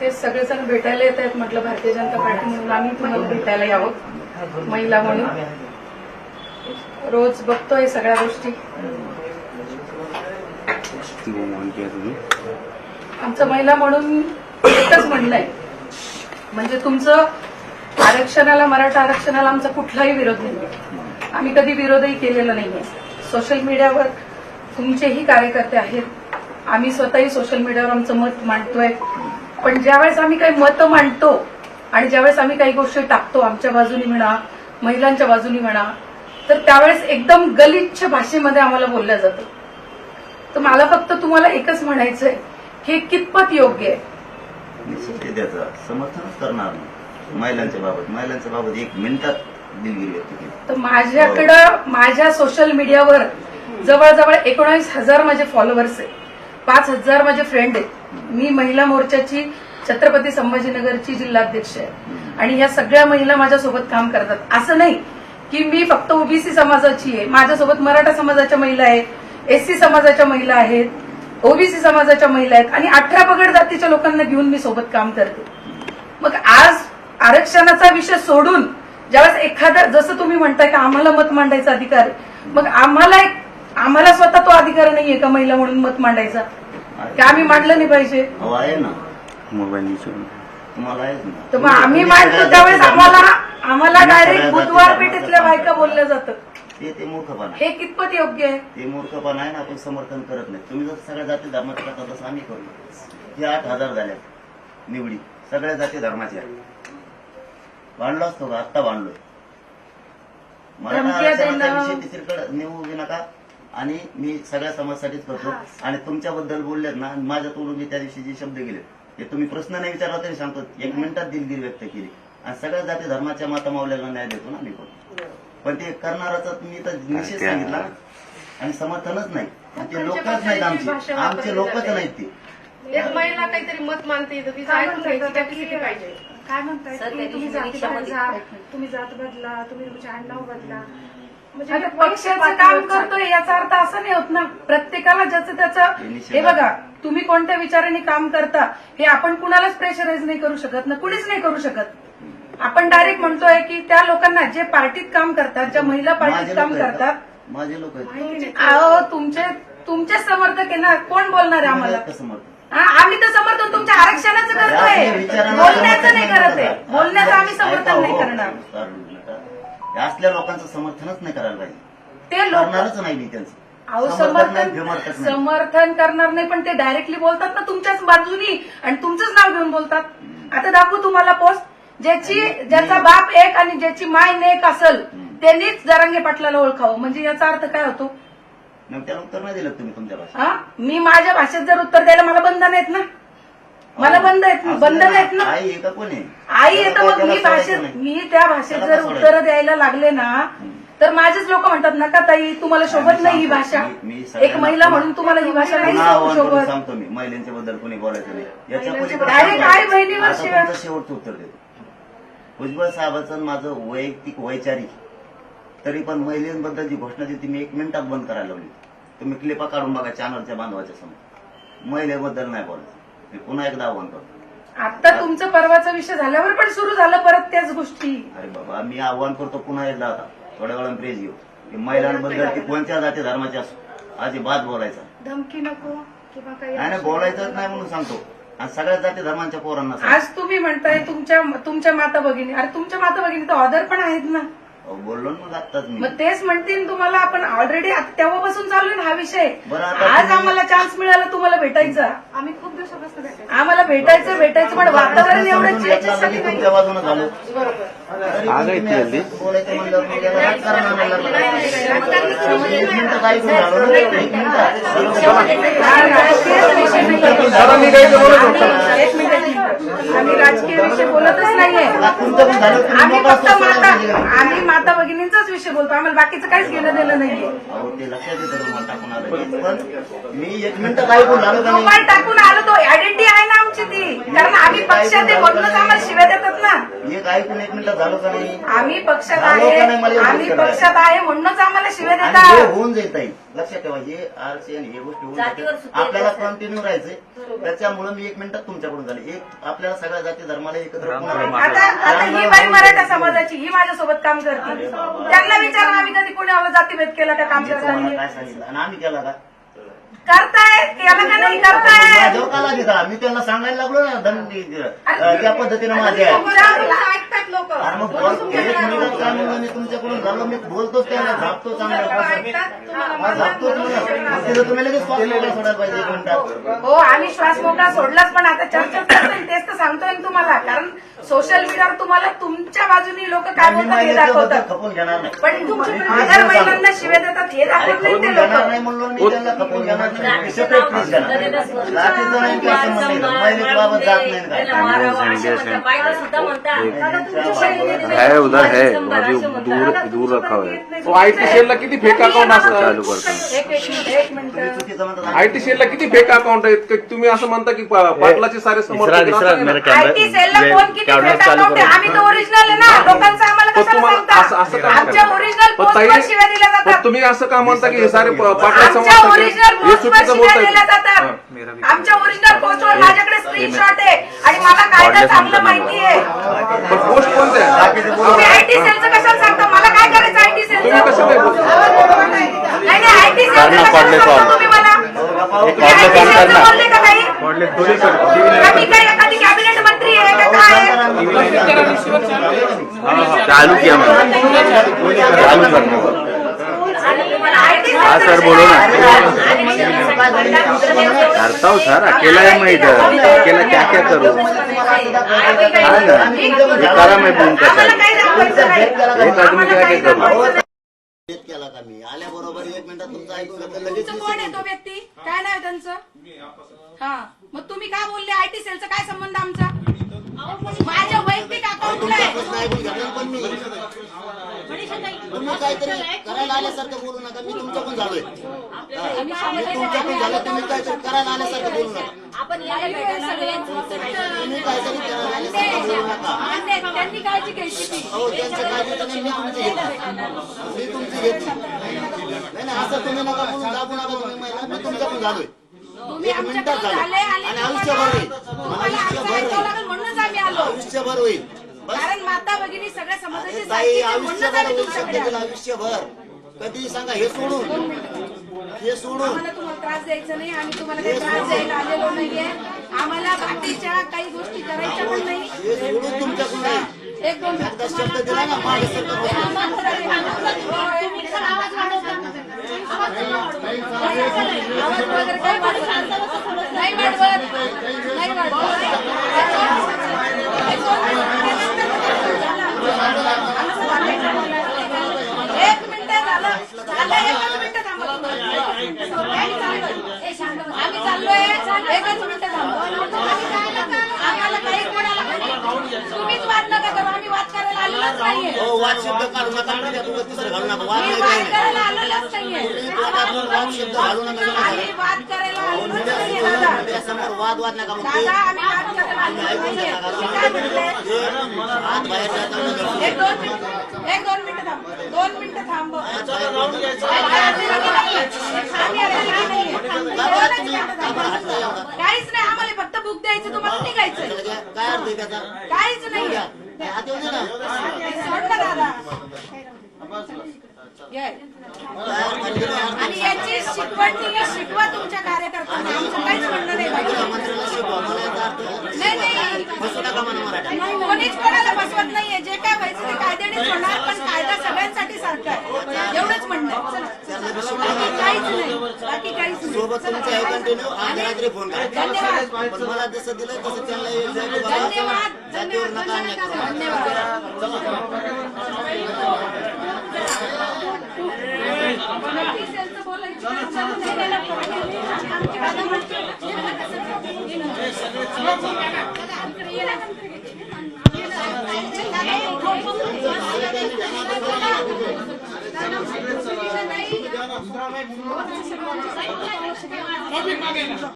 ते सगळेजण भेटायला येत आहेत म्हटलं भारतीय जनता पार्टी म्हणून. आम्ही पण भेटायला यावं महिला म्हणून. रोज बघतोय सगळ्या गोष्टी. आमचं महिला म्हणून एकच म्हणणं आहे. म्हणजे तुमचं आरक्षणाला मराठा आरक्षणाला आमचा कुठलाही विरोध नाही. आम्ही कधी विरोधही केलेला नाहीये. सोशल मीडियावर तुमचेही कार्यकर्ते आहेत. आम्ही स्वतःही सोशल मीडियावर आमचं मत मांडतोय. पण ज्यावेळेस आम्ही काही मतं मांडतो आणि ज्यावेळेस आम्ही काही गोष्टी टाकतो आमच्या बाजूनी म्हणा महिलांच्या बाजूनी म्हणा तर त्यावेळेस एकदम गलिच्छ भाषेमध्ये आम्हाला बोललं जातं. तर मला फक्त तुम्हाला एकच म्हणायचंय हे कितपत योग्य आहे? त्याचं समर्थनच करणार महिलांच्या बाबत महिलांच्या बाबत एक मिनिटात दिलगिरी व्यक्त केली. तर माझ्याकडं माझ्या सोशल मीडियावर जवळजवळ एकोणावीस हजार माझे फॉलोअर्स आहे. पाच हजार माझे फ्रेंड आहेत. मी महिला मोर्चाची छत्रपती संभाजीनगरची जिल्हाध्यक्ष आहे. आणि या सगळ्या महिला माझ्यासोबत काम करतात. असं नाही की मी फक्त ओबीसी समाजाची आहे. माझ्यासोबत मराठा समाजाच्या महिला आहेत एससी समाजाच्या महिला आहेत ओबीसी समाजाच्या महिला आहेत आणि अठरा पगड जातीच्या लोकांना घेऊन मी सोबत काम करते. मग आज आरक्षणाचा विषय सोडून ज्यावेळेस एखादा जसं तुम्ही म्हणताय की आम्हाला मत मांडायचा अधिकार आहे मग आम्हाला एक आम्हाला स्वतः तो अधिकार नाहीये का महिला म्हणून मत मांडायचा? की आम्ही मांडलं नाही पाहिजे अहो आहे ना. मोबाईल तुम्हाला आहेच ना. तर मग आम्ही मांडतो त्यावेळेस आम्हाला आम्हाला डायरेक्ट बुधवार पेठेतल्या बायका बोललं जातं. ते ते मूर्खपणा. आहे. हे कितपत योग्य आहे? ते मूर्खपणा आहे ना आपण समर्थन करत नाही. तुम्ही जसं सगळ्या जाती धर्मात करता तसं आम्ही करू हे आठ हजार झाल्या निवडी. सगळ्या जाती धर्माच्या बांधलो असतो का? आत्ता बांधलोय मराठा धमक्या आरक्षणाचा देणं. विषय तिसरीकडे नेऊ नका. आणि मी सगळ्या समाजासाठीच करतो. आणि तुमच्याबद्दल बोललेत ना माझ्या तोडून मी त्या दिवशी जे शब्द गेले ते तुम्ही प्रश्न नाही विचारला तरी सांगतो एक मिनिटात दिलगिरी व्यक्त केली. आणि सगळ्या जाती धर्माच्या माता मावल्याला न्याय देतो ना मी. पण पण ते करणाराचा तुम्ही तर निषेध सांगितला. ना आणि समर्थनच नाही. आणि ते लोकच नाहीत आमचे. आमचे लोकच नाहीत ते. एक महिला काहीतरी मत मानते काय म्हणताय जाती बदला. तुम्ही जात बदला तुम्ही तुमचे आडनाव बदला. म्हणजे पक्षाचं काम. करतोय याचा अर्थ असा नाही होत ना प्रत्येकाला ज्याचं त्याचं हे हे बघा तुम्ही कोणत्या विचाराने काम करता हे आपण कुणालाच प्रेशराईज नाही करू शकत ना कुणीच नाही करू शकत आपण डायरेक्ट म्हणतोय की त्या लोकांना जे पार्टीत काम करतात ज्या महिला पार्टीत काम करतात? माझे लोक नाही. अहो तुमचे तुमचे समर्थक आहे ना कोण बोलणार आहे आम्हाला हा, आम्ही तर समर्थन तुमच्या आरक्षणाचं करतोय बोलण्याचं नाही करत आहे. बोलण्याचं आम्ही समर्थन नाही हो, करणार नका. या असल्या लोकांचं समर्थनच नाही करायला पाहिजे. ते लोक करणारच नाही मी त्यांचं. अहो समर्थन समर्थन करणार नाही पण ते डायरेक्टली बोलतात ना तुमच्याच बाजूनी आणि तुमचंच नाव घेऊन बोलतात. आता दाखवू तुम्हाला पोस्ट ज्याची ज्याचा बाप एक आणि ज्याची माय नेक असेल त्यांनीच जरांगे पाटलाला ओळखावं. म्हणजे याचा अर्थ काय होतो? त्याला उत्तर नाही दिलं तुम्ही तुमच्या भाषेत? मी माझ्या भाषेत जर उत्तर द्यायला मला बंधन आहेत ना? मला बंद आहेत असं बंधन नाही. आहेत ना. आई आहे का कोण? आहे आई येतं मग मी भाषेत. मी त्या भाषेत जर उत्तर द्यायला लागले ना तर माझेच लोक म्हणतात नका ताई तुम्हाला शोभत नाही ही भाषा. एक महिला म्हणून तुम्हाला ही भाषा नाही शोभत. सांगतो मी महिलांच्या बद्दल कोणी बोलायचं नाही. याच्या महिलांच्या पलीकडे Direct सांगतो. आई बहिणीवर आता शिव्या. तुमचं शेवटचं उत्तर देतो. भुजबळ साहेबांचं आणि माझं वैयक्तिक वैचारिक. तरी पण महिलांबद्दल जी घोषणा दिली ती मी एक मिनिटात बंद करायला लावली. तुम्ही क्लिपा काढून बघा चॅनलच्या बांधवाच्या समोर. महिलेबद्दल नाही बोलायचं. मी पुन्हा एकदा आव्हान करतो आता तुमचं परवाचा विषय झाल्यावर पण सुरू झालं परत त्याच गोष्टी. अरे बाबा मी आव्हान करतो पुन्हा एकदा आता. थोड्या वेळानं प्रेज घेऊ. की महिलांबद्दल ती कोणत्या जाती धर्माची असो. अजिबात बोलायचा. धमकी नको किंवा काही नाही नाही, बोलायचंच नाही म्हणून सांगतो. आणि सगळ्या जाती धर्मांच्या पोरांना सांगतो. आज तुम्ही म्हणताय तुमच्या तुमच्या माता भगिनी. अरे तुमच्या माता भगिनी तर ऑदर पण आहेत ना. बोललो ना मग आत्ताच मी मग तेच म्हणतील तुम्हाला आपण ऑलरेडी तेव्हापासून चालू आहे ना हा विषय बरं, आता आज तुम्ही- आम्हाला चान्स मिळाला तुम्हाला भेटायचा आम्ही खूप दिवसापासून भेटायचो आम्हाला भेटायचं भेटायचं पण वातावरण एवढं समजून घेतला म्हणजे तुमच्या बाजूने झालो तरी आग पण आहे तुम्ही ती हल्ली. असं बोलायचं राजकारण आणायला लागलं. एक झालो ना एक हा विषय मिनिट. आम्ही राजकीय विषय बोलतच नाहीये. तुमचं पण झालं तुम्ही आम्ही फक्त माता. आम्ही माता भगिनींचाच विषय बोलतो. आम्हाला बाकीचं काहीच घेणं देणं नाहीये. मोबाईल नाही? टाकून आलो तो आयडेंटिटी आहे ना आमची ती. कारण आम्ही पक्षात आहे म्हणूनच आम्हाला शिव्या देतात ना. एक ऐकून एक मिनिट झालं का नाही? आम्ही पक्षात आहे आम्ही. पक्षात आहे म्हणूनच आम्हाला शिवाय हे देतात. होऊन जाईल ताई. लक्षात ठेवा हे आरसी आणि हे गोष्टी होऊन आपल्याला कंटिन्यू राहायचंय. त्याच्यामुळे मी एक मिनिटात तुमच्याकडून झाले. एक आपल्याला सगळ्या जाती धर्माला एकत्र पुन्हा आता आता ही बाई मराठा समाजाची ही माझ्यासोबत काम करते. त्यांना विचारा आम्ही कधी पुण्यावर जातीभेद केला का काम तुम्हाला करताना काय सांगितलं? आणि आम्ही केला का? करतायत केला का नाही करतायत माझ्यावर का लागेल मी त्यांना सांगायला लागलो ना दंडी अं, त्या पद्धतीनं माझे आहे ऐकतात लोक. आणि मग बोल- एक तुमच्याकडून झालं. मी बोलतोच त्याला झापतो चांगला झापतो तुम्ही लगेच मोकळा सोडायला पाहिजे एक मिनिटात हो आम्ही श्वास मोकळा सोडलाच पण आता चर्चा करतोय तेच तर सांगतोय ना तुम्हाला कारण सोशल मीडियावर तुम्हाला तुमच्या बाजूनी लोक काय बोलतात हे दाखवतात. खपून घेणार नाही. पण तुमच्या तेच महिलांना शिव्या देतात हे अरे दाखवत नाही खपून ते घेणार लोक. नाही. म्हणून मी त्यांना खपून घेणार नाही. सेपरेट प्लीज घेणार जातीचं नाही काय संबंध नाही महिलेच्या बाबत जात नाही. ना काय है उधर है दूर दूर रखा हुआ है तो आयटी सेलला किती फेक अकाउंट असतात? चालू करता. एक एक मिनिट. एक मिनिट. तुम्ही चुकीचं म्हणतात आयटी सेलला किती फेक अकाउंट आहेत? की तुम्ही असं म्हणता की पा- पाटलाचे सारे समर्थक नाही ना. आयटी सेलला फोन किती फेक चालू करा. आम्ही तर ओरिजिनल आहे ना. लोकांचं आम्हाला पण कशाला तुम्हाला असं- असं सांगता का आमच्या म्हणता? ओरिजिनल पण पोस्टवर ताई शिव्या दिल्या पण जातात तुम्ही असं का म्हणता की हे सारे प- पाटला आमच्या? ओरिजिनल हे पोस्टवर चुकीचं शिव्या बोलताय दिल्या जातात. आमच्या ओरिजिनल पोस्टवर माझ्याकडे स्क्रीनशॉट आहे. आणि मला कायदा चांगलं माहिती आहे. पण पोस्ट कोणते? आहे? तुम्ही आयटी सेलचं कशाला सांगता? मला काय करायचं आयटी तुम्ही कसं नाही बोलता? नाही नाही आयटी सेलचं कशाला सांगता. तुम्ही मला? एक तुम्ही आपलं IT काम सेलचं करणार. बोलले का काही? का मी काय एखादी कॅबिनेट मंत्री आहे का काय? चालू किया चालू करणार हा सर बोलो ना करता हो सर अकेला है मैं इधर अकेला क्या क्या करूँ हाँ ना ये करा मैं फोन का एक आदमी आम्हाला क्या काही क्या करूँ केला का मी आल्याबरोबर एक मिनिटात तुमचं ऐकून घेतलं लगेच कोण आहे तो व्यक्ती काय नाव त्यांचं हा मग तुम्ही काय बोलले आयटी सेलचा काय संबंध आमचा माझ्या वैयक्तिक अकाउंटला आहे. पण मी काहीतरी करायला आल्यासारखं बोलू नका मी तुमच्याकडून झालोय. मी तुमच्याकडून झालं तुम्ही काहीतरी करायला आल्यासारखं बोलू नका. आपण यायला भेटायला लागलो. तुम्ही काहीतरी करायला आल्यासारखं बोलू नका. त्यांनी काळजी घ्यायची ती. अहो त्यांचं काय घेतलं नाही मी तुमची घेतली मी तुमची घेतली नाही नाही असं तुम्ही नका बोलून दाबू नका तुम्ही महिला मी तुमच्याकडून झालोय. तुम्ही एक मिनिटात आमच्याकडून झालं. झाले आणि आणि आयुष्यभर होईल तुम्हाला आमचं आयुष्यभर ऐकावं होईल लागेल म्हणूनच आम्ही आलो. आयुष्यभर होईल. बस. कारण माता भगिनी सगळ्या समाजाची अरे ताई आहे, म्हणूनच आयुष्यभर आम्ही होईल तुमच्याकडे शब्द आलो. दिला आयुष्यभर. कधी सांगा हे सोडून. हे सोडून. आम्हाला तुम्हाला त्रास द्यायचा नाही आम्ही तुम्हाला काही त्रास द्यायला आलेलो नाहीये. आम्हाला बाकीच्या काही गोष्टी करायच्या पण नाही. हे सोडून तुमच्याकडून नाही एक दोन एकदा शब्द दिला ना सरकार आवाज वगैरे काही वाढवत नाही वाढवत नाही वाढवत एक मिनिट झालं झालं एकच मिनिट थांबा ए, शांत बस. आम्ही चाललोय. एकच मिनिट थांबा आम्हाला काही कोणाला तुम्हीच वाद नका करू आम्ही वाद करायला आलेलोच नाहीये हो वाद शब्द काढू नका म्हणजे तुला दुसरं घालू नका वाद मी नाही वाद काही नाही करायला आलेलोच नाहीये. तोंडातून वाद शब्द घालू नका आम्ही वाद करायला आलेलोच नाहीये दादा. त्यासमोर वाद वाद नका म्हणते दादा आम्ही वाद करायला आलेलो नाहीये. मी काय म्हटले हात बाहेर जाता नका. एक दोन मिनिट एक दोन मिनिट थांब. दोन मिनिट थांब. हात बाहेर जाऊ नका. काहीच नाही आम्हाला फक्त बुक द्यायचं तुम्हाला निघायचं काय अर्थ आहे त्याचा? काहीच नाही हात येऊ दे ना सोड ना दादा घे. काय अर्थ आहे त्याचा? आणि याची शिकवण शिकवा तुमच्या कार्यकर्त्यांना. आमचं काहीच म्हणणं नाही नाही नाही. कोणीच कोणाला बसवत नाहीये. जे काय व्हायचं ते कायद्यानेच होणार पण कायदा सगळ्यांसाठी सारखा आहे. एवढंच म्हणणं. बाकी काहीच नाही. बाकी काहीच नाही. धन्यवाद. बघा. धन्यवाद. Public Magazine.